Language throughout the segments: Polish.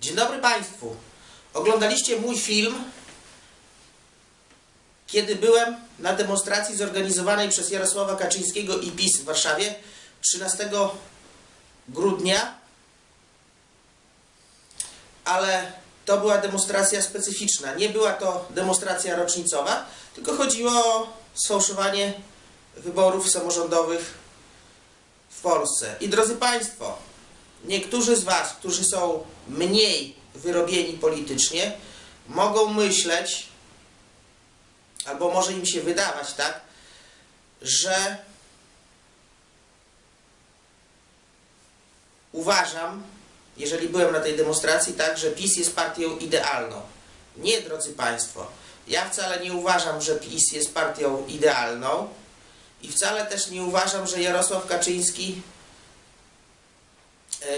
Dzień dobry Państwu. Oglądaliście mój film, kiedy byłem na demonstracji zorganizowanej przez Jarosława Kaczyńskiego i PiS w Warszawie 13 grudnia, ale to była demonstracja specyficzna. Nie była to demonstracja rocznicowa, tylko chodziło o sfałszowanie wyborów samorządowych w Polsce. I drodzy Państwo, niektórzy z Was, którzy są mniej wyrobieni politycznie, mogą myśleć, albo może im się wydawać, tak, że uważam, jeżeli byłem na tej demonstracji, tak, że PiS jest partią idealną. Nie, drodzy Państwo, ja wcale nie uważam, że PiS jest partią idealną i wcale też nie uważam, że Jarosław Kaczyński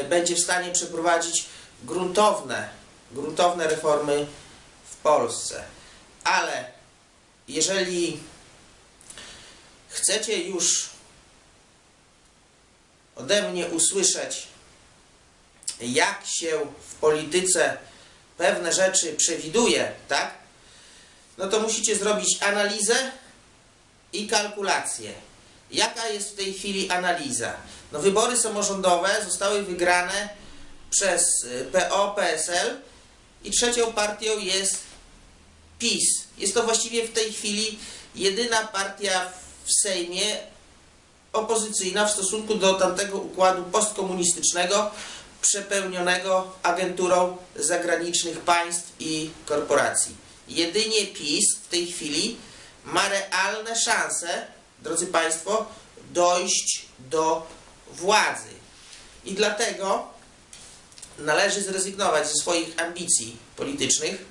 będzie w stanie przeprowadzić gruntowne, gruntowne reformy w Polsce. Ale jeżeli chcecie już ode mnie usłyszeć, jak się w polityce pewne rzeczy przewiduje, tak? No to musicie zrobić analizę i kalkulację. Jaka jest w tej chwili analiza? No wybory samorządowe zostały wygrane przez y, PO, PSL i trzecią partią jest PiS. Jest to właściwie w tej chwili jedyna partia w Sejmie opozycyjna w stosunku do tamtego układu postkomunistycznego przepełnionego agenturą zagranicznych państw i korporacji. Jedynie PiS w tej chwili ma realne szanse, drodzy Państwo, dojść do władzy. I dlatego należy zrezygnować ze swoich ambicji politycznych.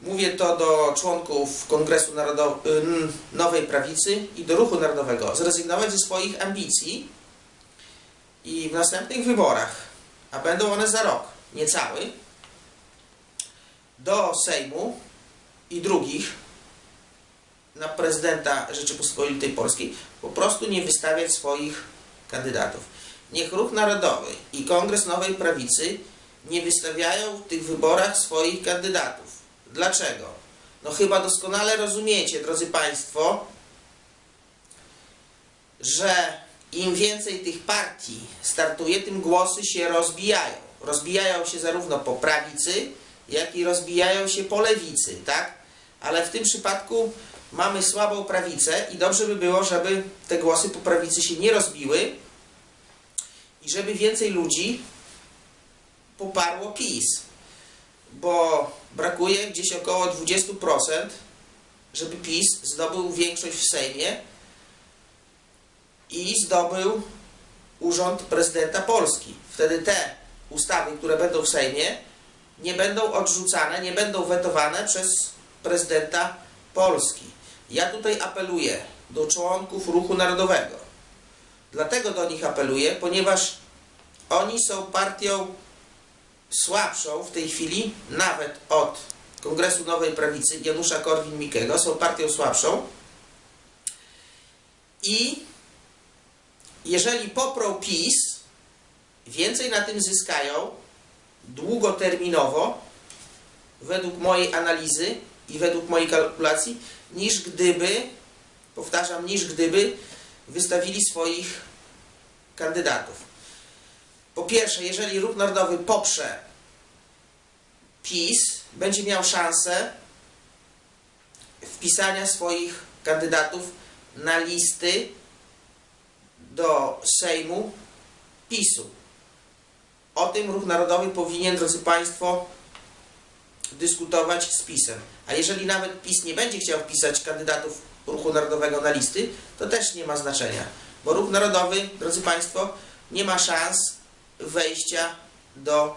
Mówię to do członków Kongresu Narodow Nowej Prawicy i do Ruchu Narodowego. Zrezygnować ze swoich ambicji i w następnych wyborach, a będą one za rok, niecały, do Sejmu i drugich na prezydenta Rzeczypospolitej Polskiej po prostu nie wystawiać swoich kandydatów. Niech Ruch Narodowy i Kongres Nowej Prawicy nie wystawiają w tych wyborach swoich kandydatów. Dlaczego? No chyba doskonale rozumiecie, drodzy Państwo, że im więcej tych partii startuje, tym głosy się rozbijają. Rozbijają się zarówno po prawicy, jak i rozbijają się po lewicy, tak? Ale w tym przypadku mamy słabą prawicę i dobrze by było, żeby te głosy po prawicy się nie rozbiły i żeby więcej ludzi poparło PiS. Bo brakuje gdzieś około 20%, żeby PiS zdobył większość w Sejmie i zdobył urząd prezydenta Polski. Wtedy te ustawy, które będą w Sejmie, nie będą odrzucane, nie będą wetowane przez prezydenta Polski. Ja tutaj apeluję do członków Ruchu Narodowego. Dlatego do nich apeluję, ponieważ oni są partią słabszą w tej chwili, nawet od Kongresu Nowej Prawicy Janusza Korwin-Mikkego, są partią słabszą. I jeżeli poprą PiS, więcej na tym zyskają długoterminowo, według mojej analizy i według mojej kalkulacji, niż gdyby, powtarzam, niż gdyby wystawili swoich kandydatów. Po pierwsze, jeżeli Ruch Narodowy poprze PiS, będzie miał szansę wpisania swoich kandydatów na listy do Sejmu PiSu. O tym Ruch Narodowy powinien, drodzy Państwo, dyskutować z PiSem. A jeżeli nawet PiS nie będzie chciał wpisać kandydatów Ruchu Narodowego na listy, to też nie ma znaczenia. Bo Ruch Narodowy, drodzy Państwo, nie ma szans wejścia do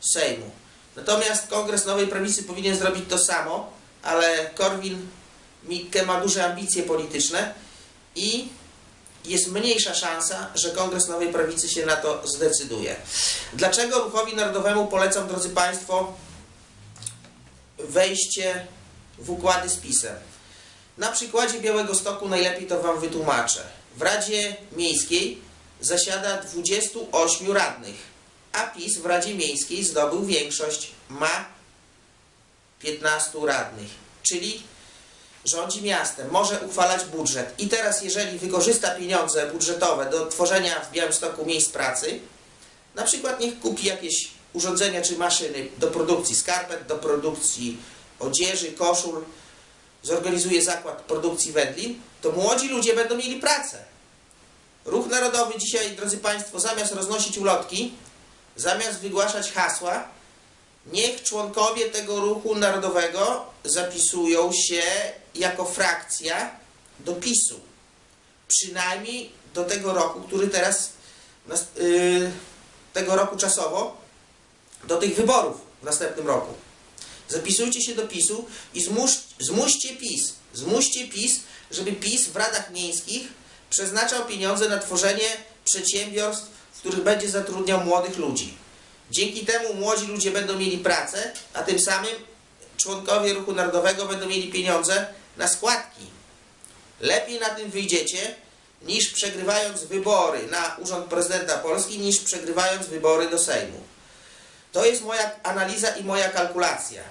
Sejmu. Natomiast Kongres Nowej Prawicy powinien zrobić to samo, ale Korwin Mikke ma duże ambicje polityczne i jest mniejsza szansa, że Kongres Nowej Prawicy się na to zdecyduje. Dlaczego Ruchowi Narodowemu polecam, drodzy Państwo, wejście w układy z PiSem? Na przykładzie Białego Stoku najlepiej to Wam wytłumaczę. W Radzie Miejskiej zasiada 28 radnych. a PiS w Radzie Miejskiej zdobył większość. Ma 15 radnych, czyli rządzi miastem, może uchwalać budżet. I teraz, jeżeli wykorzysta pieniądze budżetowe do tworzenia w Białymstoku miejsc pracy, na przykład niech kupi jakieś urządzenia czy maszyny do produkcji skarpet, do produkcji odzieży, koszul, zorganizuje zakład produkcji wędlin, to młodzi ludzie będą mieli pracę. Ruch Narodowy dzisiaj, drodzy Państwo, zamiast roznosić ulotki, zamiast wygłaszać hasła, niech członkowie tego ruchu narodowego zapisują się jako frakcja do PiSu. Przynajmniej do tego roku, który teraz, yy, tego roku czasowo, do tych wyborów w następnym roku. Zapisujcie się do PiSu i zmusz, zmuście PiS, zmuście PiS, żeby PiS w radach miejskich przeznaczał pieniądze na tworzenie przedsiębiorstw, w których będzie zatrudniał młodych ludzi. Dzięki temu młodzi ludzie będą mieli pracę, a tym samym członkowie Ruchu Narodowego będą mieli pieniądze na składki. Lepiej na tym wyjdziecie, niż przegrywając wybory na Urząd Prezydenta Polski, niż przegrywając wybory do Sejmu. To jest moja analiza i moja kalkulacja.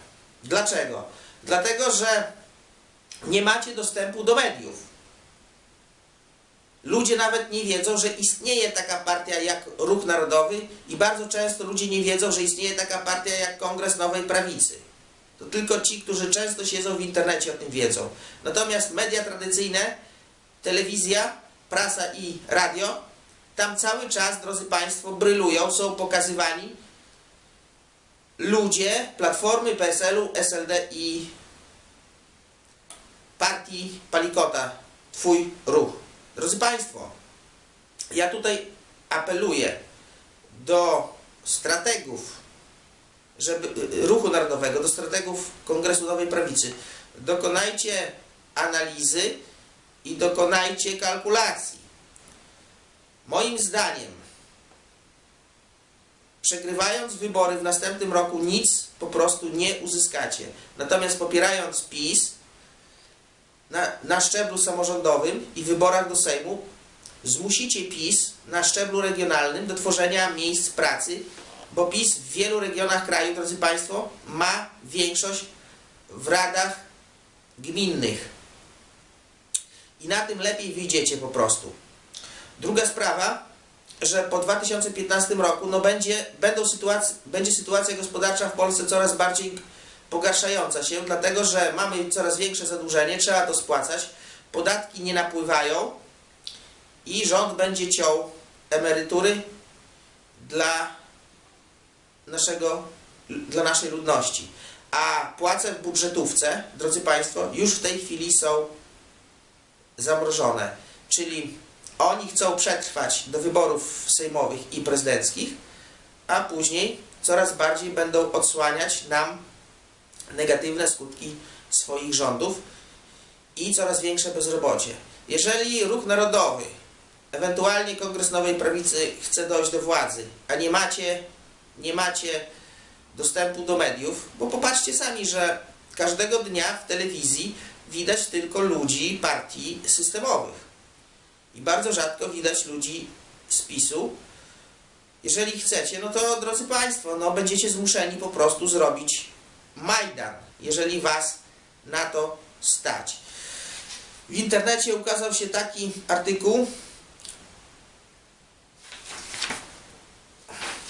Dlaczego? Dlatego, że nie macie dostępu do mediów. Ludzie nawet nie wiedzą, że istnieje taka partia jak Ruch Narodowy i bardzo często ludzie nie wiedzą, że istnieje taka partia jak Kongres Nowej Prawicy. To tylko ci, którzy często siedzą w internecie o tym wiedzą. Natomiast media tradycyjne, telewizja, prasa i radio, tam cały czas, drodzy Państwo, brylują, są pokazywani ludzie Platformy, PSL-u, SLD i partii Palikota, Twój ruch. Drodzy Państwo, ja tutaj apeluję do strategów żeby, ruchu narodowego, do strategów Kongresu Nowej Prawicy. Dokonajcie analizy i dokonajcie kalkulacji. Moim zdaniem, przegrywając wybory w następnym roku nic po prostu nie uzyskacie. Natomiast popierając PiS na, na szczeblu samorządowym i wyborach do Sejmu, zmusicie PiS na szczeblu regionalnym do tworzenia miejsc pracy, bo PiS w wielu regionach kraju, drodzy Państwo, ma większość w radach gminnych. I na tym lepiej wyjdziecie po prostu. Druga sprawa, że po 2015 roku no będzie, będą sytuac- będzie sytuacja gospodarcza w Polsce coraz bardziej pogarszająca się, dlatego że mamy coraz większe zadłużenie, trzeba to spłacać, podatki nie napływają i rząd będzie ciął emerytury dla naszego, dla naszej ludności. A płace w budżetówce, drodzy Państwo, już w tej chwili są zamrożone. Czyli oni chcą przetrwać do wyborów sejmowych i prezydenckich, a później coraz bardziej będą odsłaniać nam negatywne skutki swoich rządów i coraz większe bezrobocie. Jeżeli ruch narodowy, ewentualnie Kongres Nowej Prawicy chce dojść do władzy, a nie macie, nie macie dostępu do mediów, bo popatrzcie sami, że każdego dnia w telewizji widać tylko ludzi partii systemowych. I bardzo rzadko widać ludzi z PiSu. Jeżeli chcecie, no to drodzy Państwo, no będziecie zmuszeni po prostu zrobić Majdan, jeżeli Was na to stać. W internecie ukazał się taki artykuł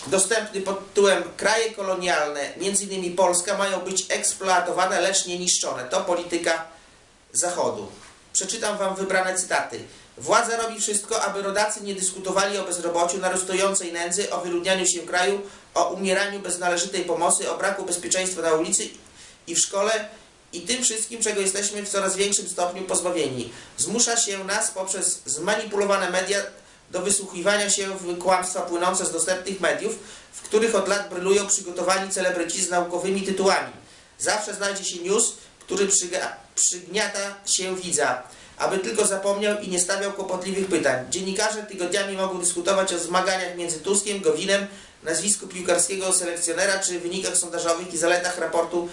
dostępny pod tytułem Kraje kolonialne, m.in. Polska, mają być eksploatowane, lecz nie niszczone. To polityka Zachodu. Przeczytam Wam wybrane cytaty. Władza robi wszystko, aby rodacy nie dyskutowali o bezrobociu, narastającej nędzy, o wyludnianiu się kraju, o umieraniu bez należytej pomocy, o braku bezpieczeństwa na ulicy i w szkole i tym wszystkim, czego jesteśmy w coraz większym stopniu pozbawieni. Zmusza się nas poprzez zmanipulowane media do wysłuchiwania się w kłamstwa płynące z dostępnych mediów, w których od lat brylują przygotowani celebryci z naukowymi tytułami. Zawsze znajdzie się news, który przygniata się widza, aby tylko zapomniał i nie stawiał kłopotliwych pytań. Dziennikarze tygodniami mogą dyskutować o zmaganiach między Tuskiem, Gowinem, nazwisku piłkarskiego selekcjonera, czy wynikach sondażowych i zaletach raportu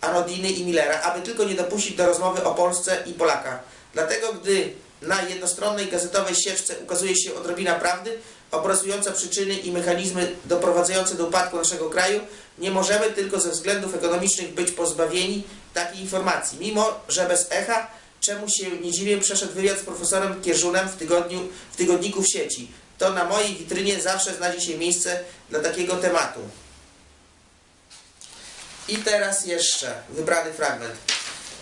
Anodiny i Millera, aby tylko nie dopuścić do rozmowy o Polsce i Polakach. Dlatego, gdy na jednostronnej gazetowej sieczce ukazuje się odrobina prawdy, obrazująca przyczyny i mechanizmy doprowadzające do upadku naszego kraju, nie możemy tylko ze względów ekonomicznych być pozbawieni takiej informacji. Mimo, że bez echa, czemu się nie dziwię, przeszedł wywiad z profesorem Kierzunem w, tygodniu, w tygodniku w sieci. To na mojej witrynie zawsze znajdzie się miejsce dla takiego tematu. I teraz jeszcze wybrany fragment.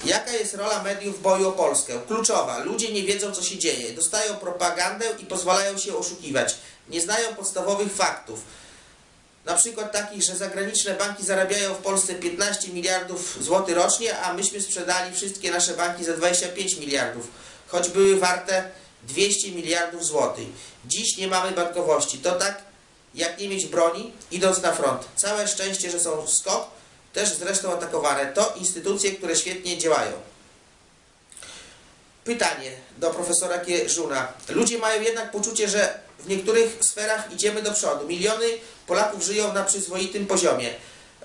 Jaka jest rola mediów w boju o Polskę? Kluczowa. Ludzie nie wiedzą, co się dzieje. Dostają propagandę i pozwalają się oszukiwać. Nie znają podstawowych faktów. Na przykład takich, że zagraniczne banki zarabiają w Polsce 15 miliardów złotych rocznie, a myśmy sprzedali wszystkie nasze banki za 25 miliardów, choć były warte 200 miliardów złotych. Dziś nie mamy bankowości. To tak, jak nie mieć broni, idąc na front. Całe szczęście, że są skok, też zresztą atakowane. To instytucje, które świetnie działają. Pytanie do profesora Kierzuna. Ludzie mają jednak poczucie, że w niektórych sferach idziemy do przodu. Miliony Polaków żyją na przyzwoitym poziomie.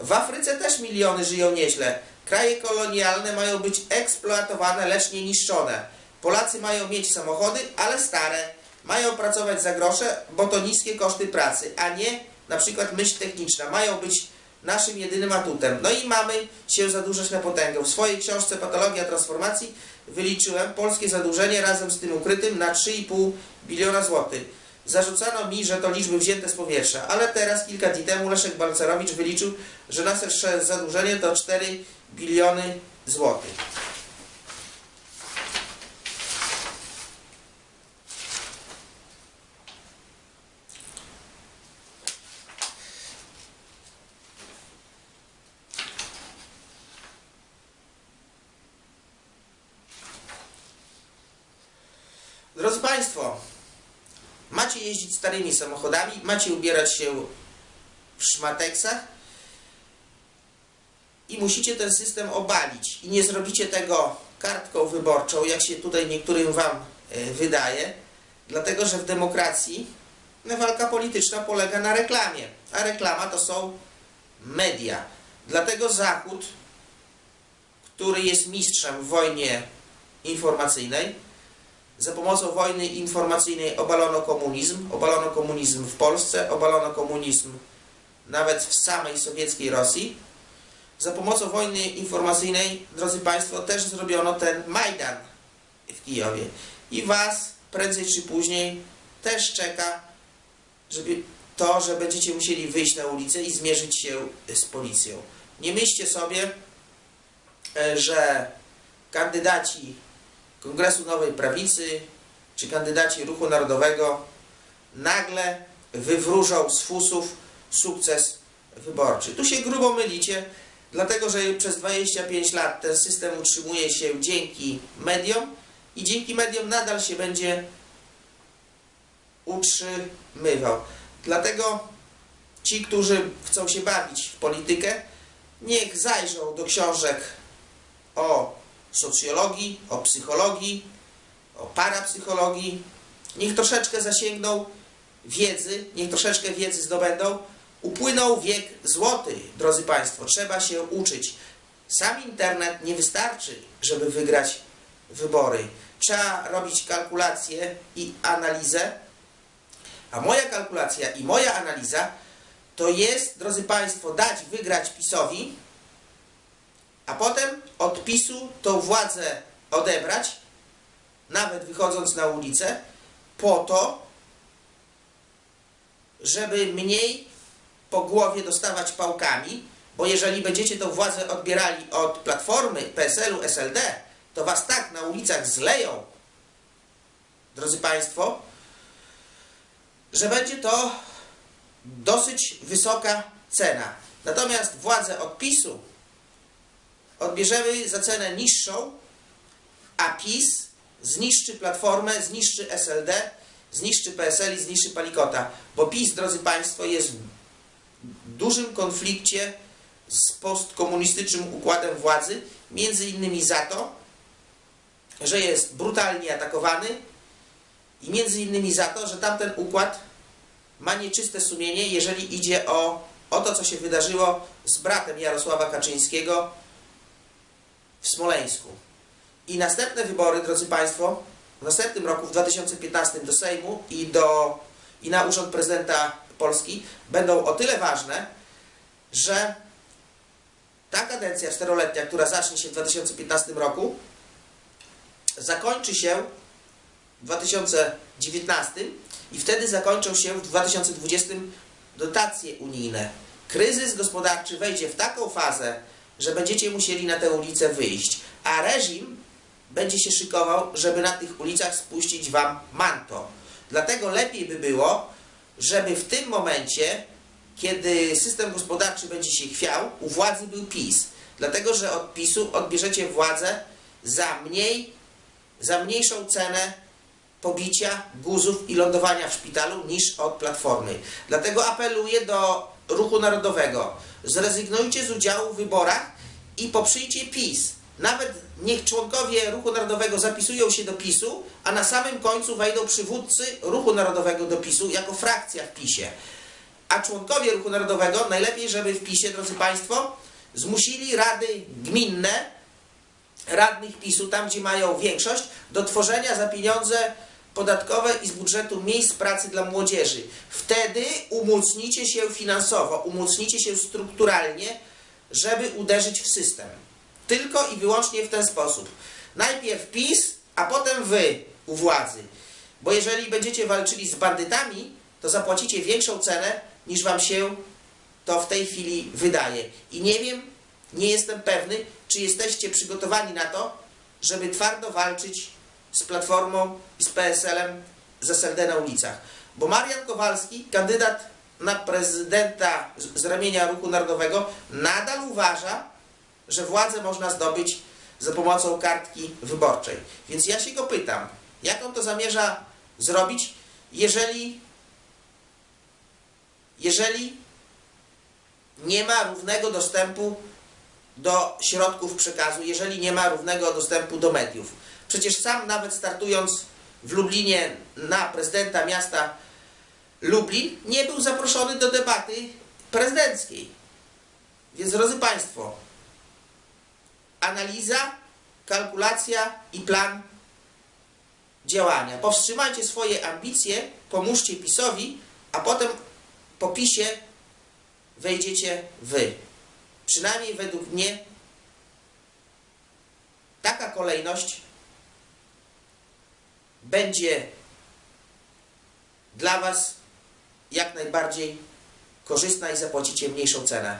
W Afryce też miliony żyją nieźle. Kraje kolonialne mają być eksploatowane, lecz nie niszczone. Polacy mają mieć samochody, ale stare. Mają pracować za grosze, bo to niskie koszty pracy, a nie na przykład myśl techniczna. Mają być naszym jedynym atutem. No i mamy się zadłużać na potęgę. W swojej książce Patologia Transformacji wyliczyłem polskie zadłużenie razem z tym ukrytym na 3,5 biliona złotych. Zarzucano mi, że to liczby wzięte z powietrza, ale teraz, kilka dni temu, Leszek Balcerowicz wyliczył, że nasze zadłużenie to 4 biliony złotych. Drodzy Państwo, jeździć starymi samochodami, macie ubierać się w szmateksach i musicie ten system obalić. I nie zrobicie tego kartką wyborczą, jak się tutaj niektórym Wam e, wydaje, dlatego że w demokracji walka polityczna polega na reklamie, a reklama to są media. Dlatego Zachód, który jest mistrzem w wojnie informacyjnej, za pomocą wojny informacyjnej obalono komunizm, obalono komunizm w Polsce, obalono komunizm nawet w samej sowieckiej Rosji. Za pomocą wojny informacyjnej, drodzy Państwo, też zrobiono ten Majdan w Kijowie. I Was prędzej czy później też czeka żeby to, że będziecie musieli wyjść na ulicę i zmierzyć się z policją. Nie myślcie sobie, e, że kandydaci Kongresu Nowej Prawicy czy kandydaci Ruchu Narodowego nagle wywróżą z fusów sukces wyborczy. Tu się grubo mylicie, dlatego że przez 25 lat ten system utrzymuje się dzięki mediom i dzięki mediom nadal się będzie utrzymywał. Dlatego ci, którzy chcą się bawić w politykę, niech zajrzą do książek o socjologii, o psychologii, o parapsychologii. Niech troszeczkę zasięgną wiedzy, niech troszeczkę wiedzy zdobędą. Upłynął wiek złoty, drodzy Państwo. Trzeba się uczyć. Sam internet nie wystarczy, żeby wygrać wybory. Trzeba robić kalkulacje i analizę. A moja kalkulacja i moja analiza to jest, drodzy Państwo, dać wygrać PiSowi, a potem od PiSu tą władzę odebrać, nawet wychodząc na ulicę, po to, żeby mniej po głowie dostawać pałkami, bo jeżeli będziecie tą władzę odbierali od Platformy, PSL-u, SLD, to was tak na ulicach zleją, drodzy Państwo, że będzie to dosyć wysoka cena. Natomiast władzę od PiSu odbierzemy za cenę niższą, a PiS zniszczy Platformę, zniszczy SLD, zniszczy PSL i zniszczy Palikota. Bo PiS, drodzy Państwo, jest w dużym konflikcie z postkomunistycznym układem władzy, między innymi za to, że jest brutalnie atakowany i między innymi za to, że tamten układ ma nieczyste sumienie, jeżeli idzie o, o to, co się wydarzyło z bratem Jarosława Kaczyńskiego, w Smoleńsku. I następne wybory, drodzy Państwo, w następnym roku, w 2015 do Sejmu i do i na Urząd Prezydenta Polski będą o tyle ważne, że ta kadencja czteroletnia, która zacznie się w 2015 roku, zakończy się w 2019 i wtedy zakończą się w 2020 dotacje unijne. Kryzys gospodarczy wejdzie w taką fazę, że będziecie musieli na tę ulicę wyjść, a reżim będzie się szykował, żeby na tych ulicach spuścić wam manto. Dlatego lepiej by było, żeby w tym momencie, kiedy system gospodarczy będzie się chwiał, u władzy był PiS. Dlatego, że od PiSu odbierzecie władzę za mniej, za mniejszą cenę pobicia, guzów i lądowania w szpitalu niż od Platformy. Dlatego apeluję do Ruchu Narodowego. Zrezygnujcie z udziału w wyborach i poprzyjcie PiS. Nawet niech członkowie Ruchu Narodowego zapisują się do PiSu, a na samym końcu wejdą przywódcy Ruchu Narodowego do PiSu jako frakcja w PiSie. A członkowie Ruchu Narodowego najlepiej, żeby w PiSie, drodzy Państwo, zmusili rady gminne, radnych PiSu, tam gdzie mają większość, do tworzenia za pieniądze podatkowe i z budżetu miejsc pracy dla młodzieży. Wtedy umocnicie się finansowo, umocnicie się strukturalnie, żeby uderzyć w system. Tylko i wyłącznie w ten sposób. Najpierw PiS, a potem wy u władzy. Bo jeżeli będziecie walczyli z bandytami, to zapłacicie większą cenę niż wam się to w tej chwili wydaje. I nie wiem, nie jestem pewny, czy jesteście przygotowani na to, żeby twardo walczyć z Platformą i z PSL-em z SLD na ulicach. Bo Marian Kowalski, kandydat na prezydenta z ramienia Ruchu Narodowego, nadal uważa, że władzę można zdobyć za pomocą kartki wyborczej. Więc ja się go pytam, jak on to zamierza zrobić, jeżeli, jeżeli nie ma równego dostępu do środków przekazu, jeżeli nie ma równego dostępu do mediów. Przecież sam nawet startując w Lublinie na prezydenta miasta Lublin, nie był zaproszony do debaty prezydenckiej. Więc drodzy Państwo, analiza, kalkulacja i plan działania. Powstrzymajcie swoje ambicje, pomóżcie PiSowi, a potem po PiSie wejdziecie Wy. Przynajmniej według mnie taka kolejność będzie dla Was jak najbardziej korzystna i zapłacicie mniejszą cenę.